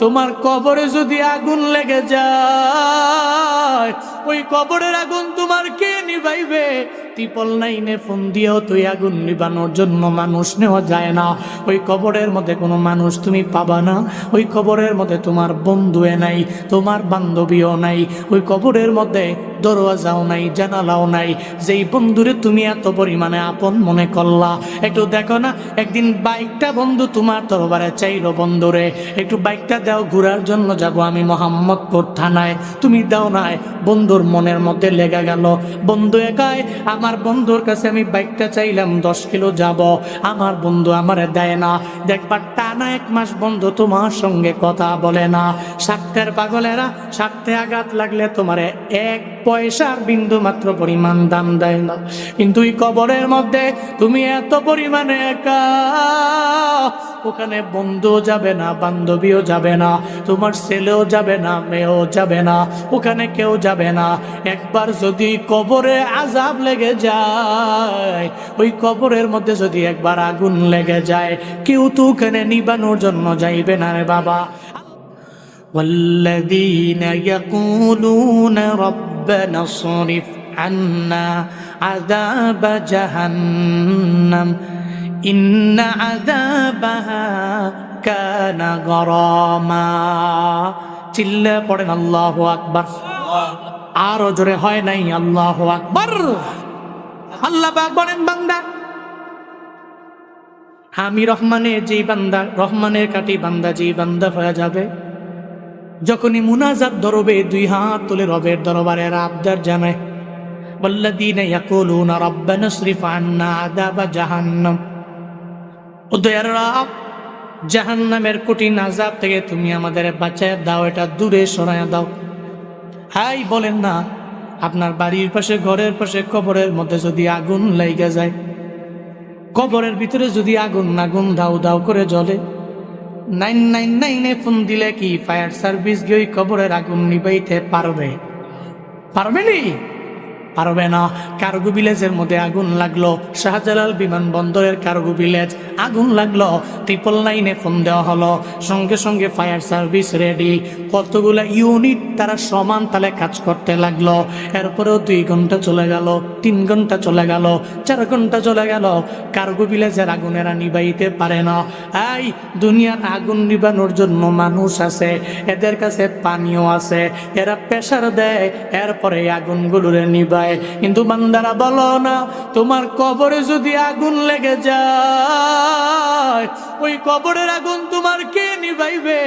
তোমার কবরে যদি আগুন লেগে যায় ওই কবরের আগুন তোমার কে নিভাইবে? ত্রিপল নাইনে ফোন দিয়েও তুই আগুন নিবানোর জন্য মানুষ নেওয়া যায় না। ওই কবরের মধ্যে কোনো মানুষ তুমি পাবা না। ওই কবরের মধ্যে তোমার বন্ধুয়ে নাই, তোমার বান্ধবীও নাই। ওই কবরের মধ্যে দরওয়াজাও নাই, জানালাও নাই। যেই বন্ধুরে তুমি এত পরিমাণে আপন মনে করলা, একটু দেখো না, একদিন বাইকটা বন্ধু তোমার তরবারে চাইলো বন্ধুরে। একটু বাইকটা দাও, ঘুরার জন্য যাব আমি মোহাম্মদপুর থানায়। তুমি দাও নাই, বন্ধুর মনের মধ্যে লেগে গেল। বন্ধু একাই আমার বন্ধুর কাছে আমি বাইকটা চাইলাম, দশ কিলো যাব। আমার বন্ধু আমারে দেয় না। দেখবার টানা এক মাস বন্ধু তোমার সঙ্গে কথা বলে না। স্বার্থের পাগলেরা স্বার্থে আঘাত লাগলে তোমারে এক পয়সার বিন্দু মাত্র পরিমাণ দাম দেয় না। কিন্তু এই কবরের মধ্যে তুমি এত পরিমাণে একা। ওখানে বন্ধুও যাবে না বান্ধবীও যাবে না তোমার ছেলেও যাবে না মেয়েও যাবে না ওখানে কেউ যাবে না একবার যদি কবরে আজাব লেগে যায় ওই কবরের মধ্যে যদি একবার আগুন লেগে যায় কেউ তো ওখানে নিবানোর জন্য যাইবে না রে বাবা والذين يقولون ربنا اصرف عنا عذاب جهنم ইন্না চিল্লে পড়েন, আল্লাহু আকবার। আরও জোরে হয় নাই, আল্লাহ আকবর। আল্লাহ পাক বলেন, বান্দা। আমি রহমানের যে বান্দা, রহমানের কাটি বান্দা যে বান্দা হয়ে যাবে, যখনই মুনাজাত দরবে দুই হাত তুলে রবের দরবারে আবদার জানায় বল্লাদিন ইয়াকুলুনা রাব্বানা সরিফ আন্না আদাবা জাহান্নাম। রব, জাহান্নামের কঠিন আজাব থেকে তুমি আমাদের বাঁচায় দাও, এটা দূরে সরায় দাও। হাই, বলেন না, আপনার বাড়ির পাশে, ঘরের পাশে, কবরের মধ্যে যদি আগুন লাইগা যায়, কবরের ভিতরে যদি আগুন আগুন দাও দাও করে জ্বলে, নাইন নাইন নাইনে ফোন দিলে কি ফায়ার সার্ভিস গিয়ে কবরের আগুন নিবাইতে পারবে? পারবে নি? পারবে না। কার্গো ভিলেজের মধ্যে আগুন লাগল। শাহজালাল বিমানবন্দরের কার্গো ভিলেজ আগুন লাগল। ট্রিপল নাইনে ফোন দেওয়া হলো। সঙ্গে সঙ্গে ফায়ার সার্ভিস রেডি। কতগুলো ইউনিট তারা সমান তালে কাজ করতে লাগল। এরপরেও দুই ঘণ্টা চলে গেল, তিন ঘণ্টা চলে গেল, চার ঘণ্টা চলে গেল। কার্গো ভিলেজের আগুনেরা নিবাইতে পারে না। এই দুনিয়ার আগুন নিবানোর জন্য মানুষ আছে। এদের কাছে পানিও আছে। এরা প্রেশার দেয়। এরপরে আগুনগুলোরে নিবায় কিন্তু বান্দারা বলো না, তোমার কবরে যদি আগুন লেগে যায়, ওই কবরের আগুন তোমার কে নিবাইবে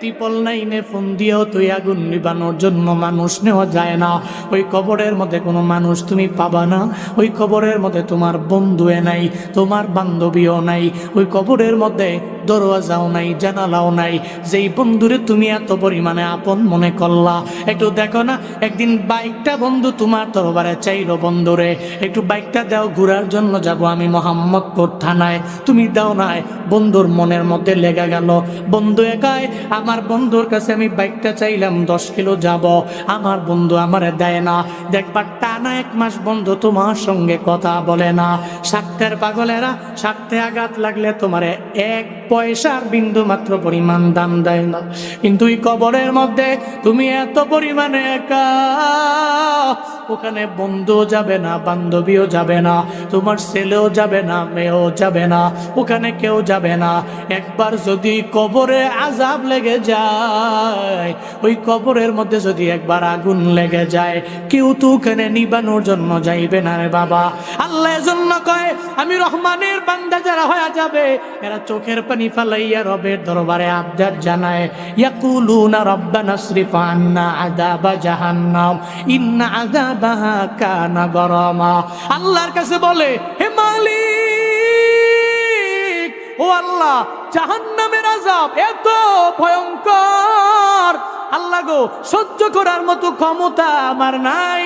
ত্রিপল নাইনে ফোন দিয়েও তুই আগুন নিবানোর জন্য মানুষ নেওয়া যায় না। ওই কবরের মধ্যে কোনো মানুষ তুমি পাবা না। ওই কবরের মধ্যে তোমার বন্ধুয়ে নাই, তোমার বান্ধবীও নাই। ওই কবরের মধ্যে দরওয়াজাও নাই, জানালাও নাই। যেই বন্ধুরে তুমি এত পরিমাণে আপন মনে করলা, একটু দেখো না, একদিন বাইকটা বন্ধু তোমার তরবারে চাইলো, বন্ধুরে, একটু বাইকটা দাও, ঘোরার জন্য যাব আমি মোহাম্মদপুর থানায়। তুমি দাও নাই, বন্ধুর মনের মধ্যে লেগে গেল। বন্ধু একাই, আমার বন্ধুর কাছে আমি বাইকটা চাইলাম, দশ কিলো যাব। আমার বন্ধু আমার দেয় না। দেখবার টানা এক মাস বন্ধু তোমার সঙ্গে কথা বলে না। স্বার্থের পাগলেরা, স্বার্থে আঘাত লাগলে তোমারে এক পয়সার বিন্দু মাত্র পরিমাণ দাম দেয় না। কিন্তু এই কবরের মধ্যে তুমি এত পরিমাণে একা। ওখানে বন্ধুও যাবে না, বান্ধবীও যাবে না, তোমার ছেলেও যাবে না, মেয়েও যাবে না, ওখানে কেউ যাবে না। একবার যদি কবরে আজাব লেগে যায়, ওই কবরের মধ্যে যদি একবার আগুন লেগে যায়, কেউ তো ওখানে নিবানোর জন্য যাইবে না রে বাবা। আল্লাহ জন্য কয়, আমি রহমানের বান্দা যারা হয়ে যাবে, এরা চোখের পানি ফালাইয়া রবের দরবারে আবদার জানায়। ইয়াকুলুনা রব্বানা সরিফ আন্না আযাবা জাহান্নাম, ইন্না কানা গরমা। আল্লাহর কাছে বলে, হে মালিক, ও আল্লাহ, জাহান্নামের আজাব এত ভয়ঙ্কর। আল্লাহ গো, সহ্য করার মতো ক্ষমতা আমার নাই।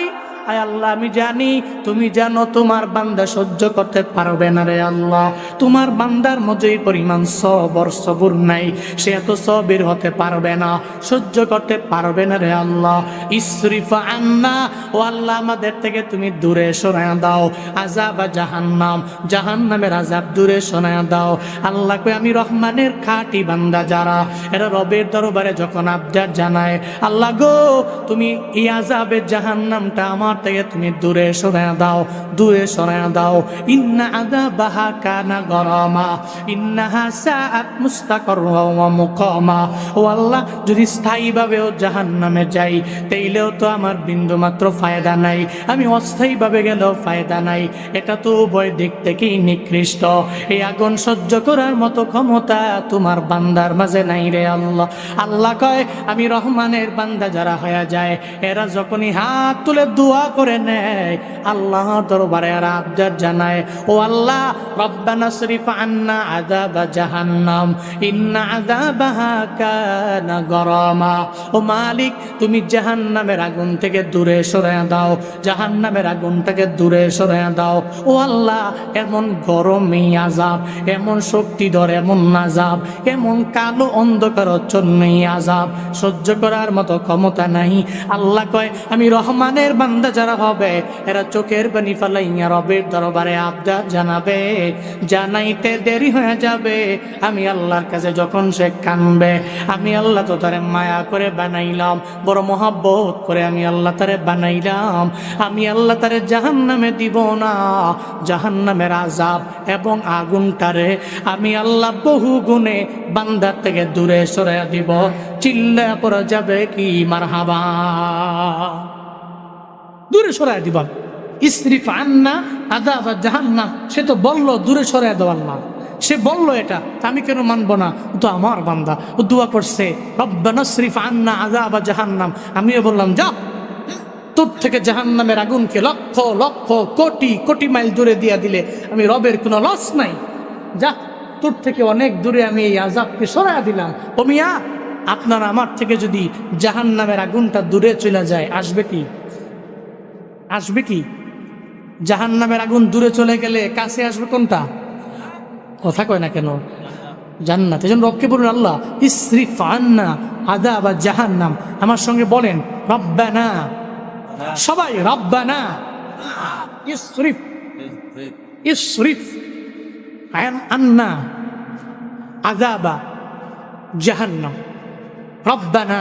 আয় আল্লাহ, আমি জানি তুমি জানো তোমার বান্দা সহ্য করতে পারবে না রে আল্লাহ। তোমার বান্দার মধ্যে পরিমাণ সবর, সবুর নাই, সে এত সবের হতে পারবে না, সহ্য করতে পারবে না রে আল্লাহ। ইসরিফা আন্না, ও আল্লাহ, আমাদের থেকে তুমি দূরে সরায় দাও আজাব জাহান্নাম, জাহান্নামের আজাব দূরে সরায় দাও। আল্লাহ কই আমি রহমানের খাটি বান্দা যারা, এরা রবের দরবারে যখন আবদার জানায়, আল্লাহ গো, তুমি এই আজাবের জাহান্নামটা আমার থেকে তুমি দূরে সরায় দাও, দূরে সরায় দাও। ইন্না আযাবাহা কানা গরামা, ইন্নাহা সাআত মুস্তাকাররা ওয়া মুকামা। ও আল্লাহ, যদি স্থায়ীভাবেও জাহান্নামে যাই, তাইলেও তো আমার বিন্দু মাত্র ফায়দা নাই। আমি অস্থায়ীভাবে গেলেও ফায়দা নাই। এটা তো উভয় দিক থেকেই নিকৃষ্ট। এই আগুন সহ্য করার মতো ক্ষমতা তোমার বান্দার মাঝে নাই রে আল্লাহ। আল্লাহ কয়, আমি রহমানের বান্দা যারা হয়ে যায়, এরা যখনই হাত তুলে দোয়া করে নেয়। আল্লাহ দরবারে আর আবদার জানায়, ও আল্লাহ, রব্বানা শরীফ আন্না আযাব জাহান্নাম, ইন্না আযাবাহা কানা গরামা। ও মালিক, তুমি জাহান্নামের আগুন থেকে দূরে সরে দাও, জাহান্নামের আগুনটাকে দূরে সরে দাও। ও আল্লাহ, এমন গরমই আজাব এমন শক্তিধর এমন আজাব এমন কালো অন্ধকার জন্যই আজাব সহ্য করার মতো ক্ষমতা নাই। আল্লাহ কয়, আমি রহমানের বান্দা যারা হবে, এরা চোখের পানি ফালাইয়া রবের দরবারে আবদার জানাবে। জানাইতে দেরি হয়ে যাবে। আমি আল্লাহর কাছে যখন সে কানবে, আমি আল্লাহ তো তারে মায়া করে বানাইলাম, বড় মহাব্বত করে আমি আল্লাহ তারে বানাইলাম। আমি আল্লাহ তারে জাহান নামে দিব না জাহান নামের আজাব এবং আগুনটারে আমি আল্লাহ বহু গুণে বান্দার থেকে দূরে সরে দিব চিল্লা পড়া যাবে কি মার হাবা দূরে সরাই দিব। ইসরিফ আন্না আদা বা জাহান্নাম। সে তো বলল, দূরে সরাই দেওয়ার না। সে বলল এটা, আমি কেন মানবো না? ও তো আমার বান্দা। ও দোয়া করছে, রব্বানা শরীফ আন্না আদা বা জাহান্নাম। আমিও বললাম, যা। তোর থেকে জাহান্নামের আগুনকে লক্ষ লক্ষ, কোটি কোটি মাইল দূরে দিয়া দিলে আমি রবের কোনো লস নাই। যা, তোর থেকে অনেক দূরে আমি এই আজাবকে সরাই দিলাম। ও মিয়া, আপনার আমার থেকে যদি জাহান্নামের আগুনটা দূরে চলে যায়, আসবে কি? আসবে কি? জাহান্নামের আগুন দূরে চলে গেলে কাছে আসবে কোনটা? কথা কয় না কেন? জান্নাত। এই জন্য রবকে বলুন আল্লাহ। ইসরিফ আন্না আদা বা জাহান্নাম। আমার সঙ্গে বলেন, রব্বানা। সবাই, রব্বানা। ইসরিফ। ইসরিফ। আন আন্না আদাবা জাহান্নাম। রব্বানা।